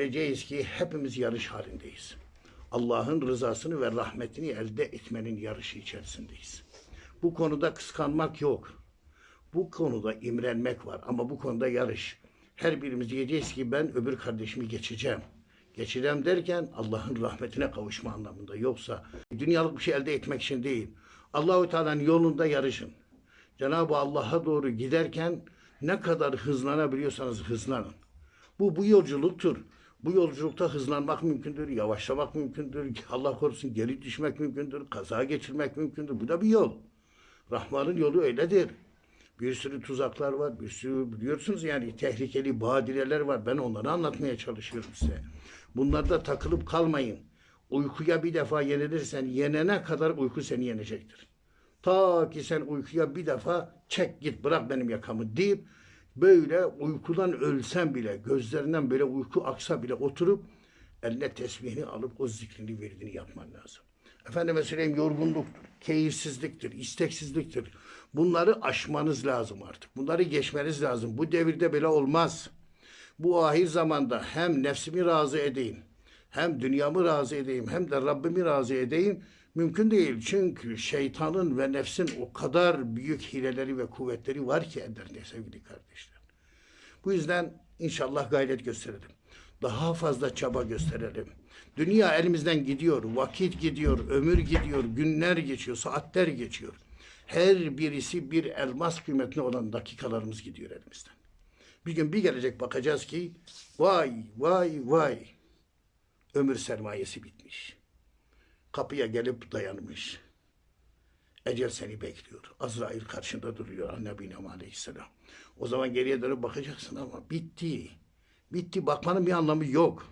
bileceğiz ki hepimiz yarış halindeyiz. Allah'ın rızasını ve rahmetini elde etmenin yarışı içerisindeyiz. Bu konuda kıskanmak yok. Bu konuda imrenmek var ama bu konuda yarış. Her birimiz diyeceğiz ki ben öbür kardeşimi geçeceğim. Geçeceğim derken Allah'ın rahmetine kavuşma anlamında. Yoksa dünyalık bir şey elde etmek için değil. Allahu Teala'nın yolunda yarışın. Cenab-ı Allah'a doğru giderken ne kadar hızlanabiliyorsanız hızlanın. Bu bu yolculuktur. Bu yolculukta hızlanmak mümkündür, yavaşlamak mümkündür, Allah korusun geri düşmek mümkündür, kaza geçirmek mümkündür. Bu da bir yol. Rahman'ın yolu öyledir. Bir sürü tuzaklar var, bir sürü biliyorsunuz yani tehlikeli badireler var. Ben onları anlatmaya çalışıyorum size. Bunlarda takılıp kalmayın. Uykuya bir defa yenilirsen yenene kadar uyku seni yenecektir. Ta ki sen uykuya bir defa çek git bırak benim yakamı deyip böyle uykudan ölsen bile gözlerinden böyle uyku aksa bile oturup eline tesbihini alıp o zikrini verdiğini yapman lazım. Efendime söyleyeyim yorgunluktur, keyifsizliktir, isteksizliktir. Bunları aşmanız lazım artık. Bunları geçmeniz lazım. Bu devirde böyle olmaz. Bu ahir zamanda hem nefsimi razı edeyim, hem dünyamı razı edeyim, hem de Rabbimi razı edeyim. Mümkün değil. Çünkü şeytanın ve nefsin o kadar büyük hileleri ve kuvvetleri var ki ellerde sevgili kardeşler. Bu yüzden inşallah gayret gösterelim. Daha fazla çaba gösterelim. Dünya elimizden gidiyor, vakit gidiyor, ömür gidiyor, günler geçiyor, saatler geçiyor. Her birisi bir elmas kıymetli olan dakikalarımız gidiyor elimizden. Bir gün bir gelecek bakacağız ki vay vay vay ömür sermayesi bitmiş. Kapıya gelip dayanmış. Ecel seni bekliyor. Azrail karşında duruyor Annabi İnam Aleyhisselam. O zaman geriye dönüp bakacaksın ama bitti. Bitti. Bakmanın bir anlamı yok.